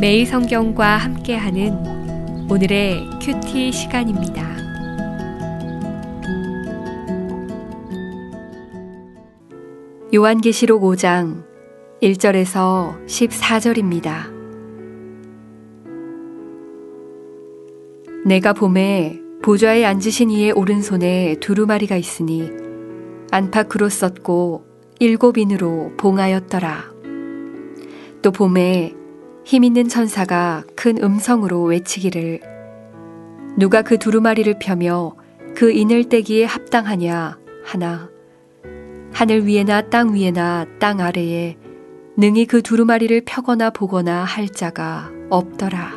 매일 성경과 함께하는 오늘의 큐티 시간입니다. 요한계시록 5장 1절에서 14절입니다. 내가 봄에 보좌에 앉으신 이의 오른손에 두루마리가 있으니 안팎으로 썼고 일곱 인으로 봉하였더라. 또 봄에 힘 있는 천사가 큰 음성으로 외치기를 누가 그 두루마리를 펴며 그 인을 떼기에 합당하냐 하나 하늘 위에나 땅 위에나 땅 아래에 능히 그 두루마리를 펴거나 보거나 할 자가 없더라.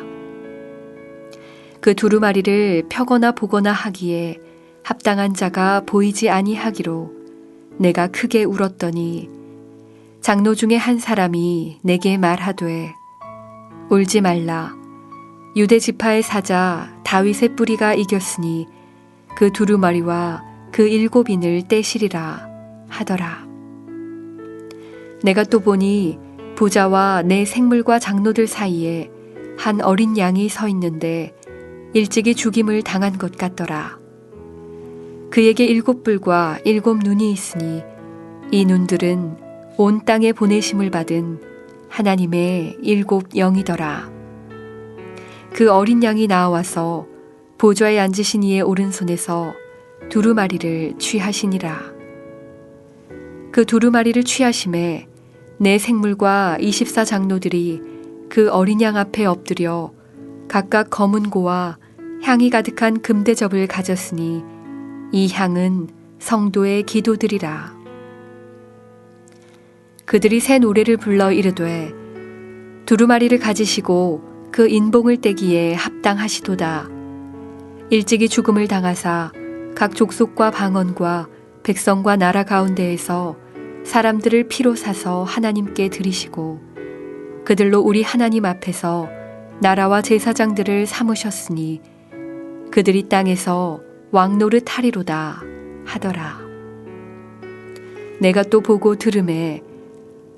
그 두루마리를 펴거나 보거나 하기에 합당한 자가 보이지 아니하기로 내가 크게 울었더니 장로 중에 한 사람이 내게 말하되 울지 말라 유대 지파의 사자 다윗의 뿌리가 이겼으니 그 두루마리와 그 일곱 인을 떼시리라 하더라. 내가 또 보니 보좌와 내 생물과 장로들 사이에 한 어린 양이 서 있는데 일찍이 죽임을 당한 것 같더라. 그에게 일곱 뿔과 일곱 눈이 있으니 이 눈들은 온 땅에 보내심을 받은 하나님의 일곱 영이더라. 그 어린 양이 나와서 보좌에 앉으신 이의 오른손에서 두루마리를 취하시니라. 그 두루마리를 취하심에 내 생물과 24 장로들이 그 어린 양 앞에 엎드려 각각 검은 고와 향이 가득한 금대접을 가졌으니 이 향은 성도의 기도들이라. 그들이 새 노래를 불러 이르되 두루마리를 가지시고 그 인봉을 떼기에 합당하시도다. 일찍이 죽음을 당하사 각 족속과 방언과 백성과 나라 가운데에서 사람들을 피로 사서 하나님께 드리시고 그들로 우리 하나님 앞에서 나라와 제사장들을 삼으셨으니 그들이 땅에서 왕노릇 하리로다 하더라. 내가 또 보고 들음에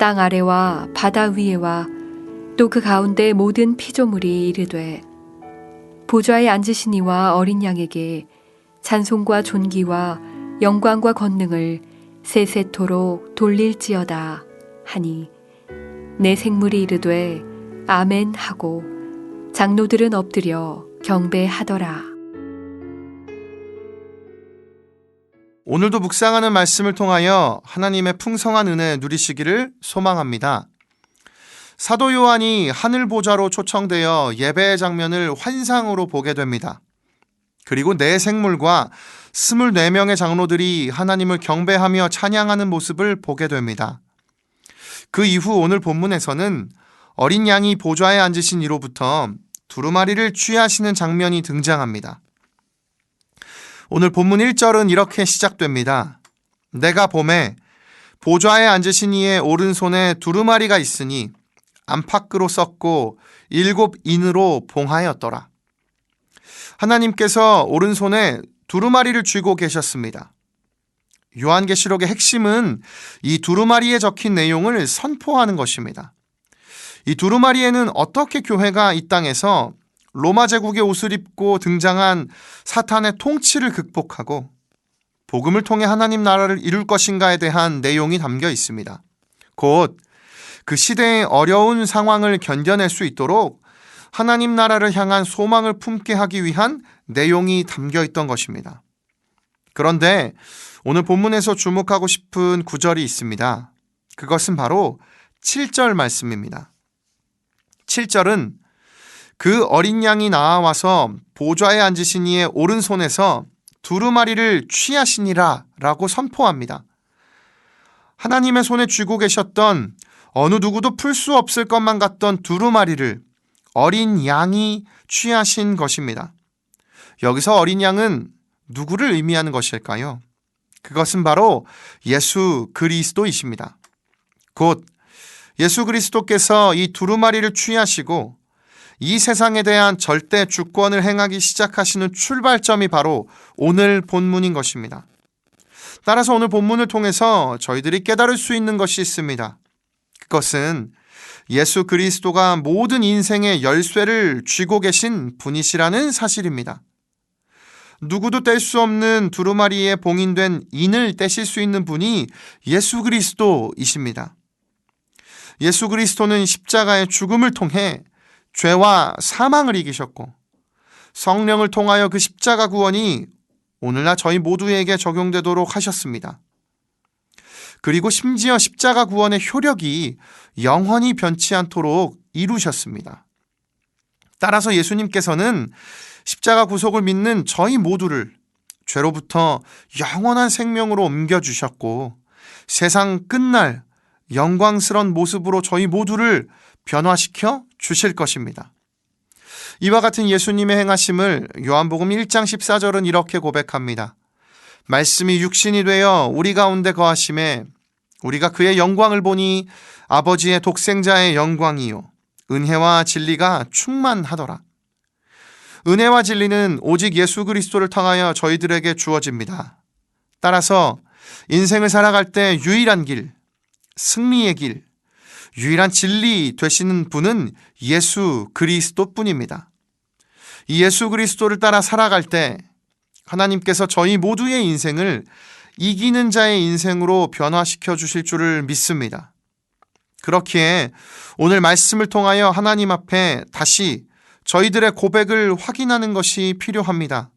땅 아래와 바다 위에와 또 그 가운데 모든 피조물이 이르되 보좌에 앉으신 이와 어린 양에게 찬송과 존귀와 영광과 권능을 세세토록 돌릴지어다 하니 내 생물이 이르되 아멘 하고 장로들은 엎드려 경배하더라. 오늘도 묵상하는 말씀을 통하여 하나님의 풍성한 은혜 누리시기를 소망합니다. 사도 요한이 하늘 보좌로 초청되어 예배의 장면을 환상으로 보게 됩니다. 그리고 내 생물과 24명의 장로들이 하나님을 경배하며 찬양하는 모습을 보게 됩니다. 그 이후 오늘 본문에서는 어린 양이 보좌에 앉으신 이로부터 두루마리를 취하시는 장면이 등장합니다. 오늘 본문 1절은 이렇게 시작됩니다. 내가 봄에 보좌에 앉으신 이의 오른손에 두루마리가 있으니 안팎으로 썼고 일곱 인으로 봉하였더라. 하나님께서 오른손에 두루마리를 쥐고 계셨습니다. 요한계시록의 핵심은 이 두루마리에 적힌 내용을 선포하는 것입니다. 이 두루마리에는 어떻게 교회가 이 땅에서 로마 제국의 옷을 입고 등장한 사탄의 통치를 극복하고 복음을 통해 하나님 나라를 이룰 것인가에 대한 내용이 담겨 있습니다. 곧 그 시대의 어려운 상황을 견뎌낼 수 있도록 하나님 나라를 향한 소망을 품게 하기 위한 내용이 담겨 있던 것입니다. 그런데 오늘 본문에서 주목하고 싶은 구절이 있습니다. 그것은 바로 7절 말씀입니다. 7절은 그 어린 양이 나와서 보좌에 앉으신 이의 오른손에서 두루마리를 취하시니라 라고 선포합니다. 하나님의 손에 쥐고 계셨던 어느 누구도 풀 수 없을 것만 같던 두루마리를 어린 양이 취하신 것입니다. 여기서 어린 양은 누구를 의미하는 것일까요? 그것은 바로 예수 그리스도이십니다. 곧 예수 그리스도께서 이 두루마리를 취하시고 이 세상에 대한 절대 주권을 행하기 시작하시는 출발점이 바로 오늘 본문인 것입니다. 따라서 오늘 본문을 통해서 저희들이 깨달을 수 있는 것이 있습니다. 그것은 예수 그리스도가 모든 인생의 열쇠를 쥐고 계신 분이시라는 사실입니다. 누구도 뗄 수 없는 두루마리에 봉인된 인을 떼실 수 있는 분이 예수 그리스도이십니다. 예수 그리스도는 십자가의 죽음을 통해 죄와 사망을 이기셨고 성령을 통하여 그 십자가 구원이 오늘날 저희 모두에게 적용되도록 하셨습니다. 그리고 심지어 십자가 구원의 효력이 영원히 변치 않도록 이루셨습니다. 따라서 예수님께서는 십자가 구속을 믿는 저희 모두를 죄로부터 영원한 생명으로 옮겨주셨고 세상 끝날 영광스런 모습으로 저희 모두를 변화시켜 주실 것입니다. 이와 같은 예수님의 행하심을 요한복음 1장 14절은 이렇게 고백합니다. 말씀이 육신이 되어 우리 가운데 거하심에 우리가 그의 영광을 보니 아버지의 독생자의 영광이요 은혜와 진리가 충만하더라. 은혜와 진리는 오직 예수 그리스도를 통하여 저희들에게 주어집니다. 따라서 인생을 살아갈 때 유일한 길, 승리의 길, 유일한 진리 되시는 분은 예수 그리스도 뿐입니다. 이 예수 그리스도를 따라 살아갈 때 하나님께서 저희 모두의 인생을 이기는 자의 인생으로 변화시켜 주실 줄을 믿습니다. 그렇기에 오늘 말씀을 통하여 하나님 앞에 다시 저희들의 고백을 확인하는 것이 필요합니다.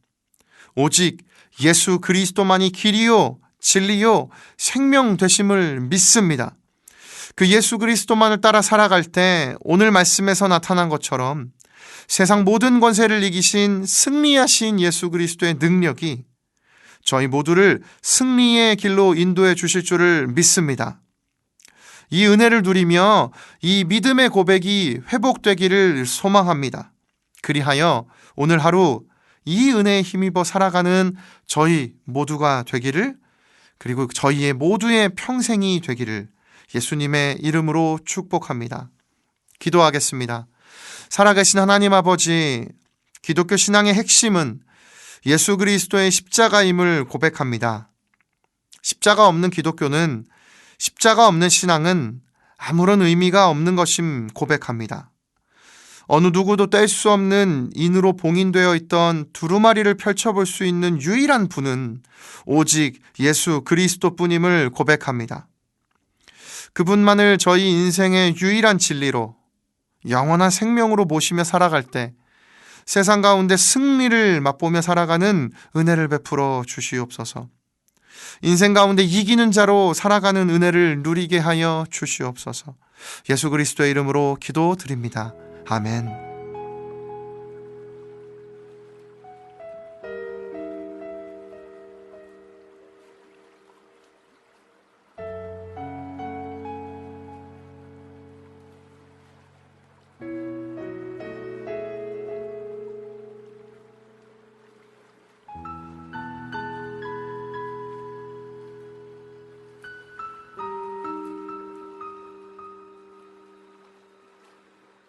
오직 예수 그리스도만이 길이요, 진리요, 생명 되심을 믿습니다. 그 예수 그리스도만을 따라 살아갈 때 오늘 말씀에서 나타난 것처럼 세상 모든 권세를 이기신 승리하신 예수 그리스도의 능력이 저희 모두를 승리의 길로 인도해 주실 줄을 믿습니다. 이 은혜를 누리며 이 믿음의 고백이 회복되기를 소망합니다. 그리하여 오늘 하루 이 은혜에 힘입어 살아가는 저희 모두가 되기를 그리고 저희의 모두의 평생이 되기를 예수님의 이름으로 축복합니다. 기도하겠습니다. 살아계신 하나님 아버지, 기독교 신앙의 핵심은 예수 그리스도의 십자가임을 고백합니다. 십자가 없는 기독교는 십자가 없는 신앙은 아무런 의미가 없는 것임 고백합니다. 어느 누구도 뗄 수 없는 인으로 봉인되어 있던 두루마리를 펼쳐볼 수 있는 유일한 분은 오직 예수 그리스도 뿐임을 고백합니다. 그분만을 저희 인생의 유일한 진리로 영원한 생명으로 모시며 살아갈 때 세상 가운데 승리를 맛보며 살아가는 은혜를 베풀어 주시옵소서. 인생 가운데 이기는 자로 살아가는 은혜를 누리게 하여 주시옵소서. 예수 그리스도의 이름으로 기도드립니다. 아멘.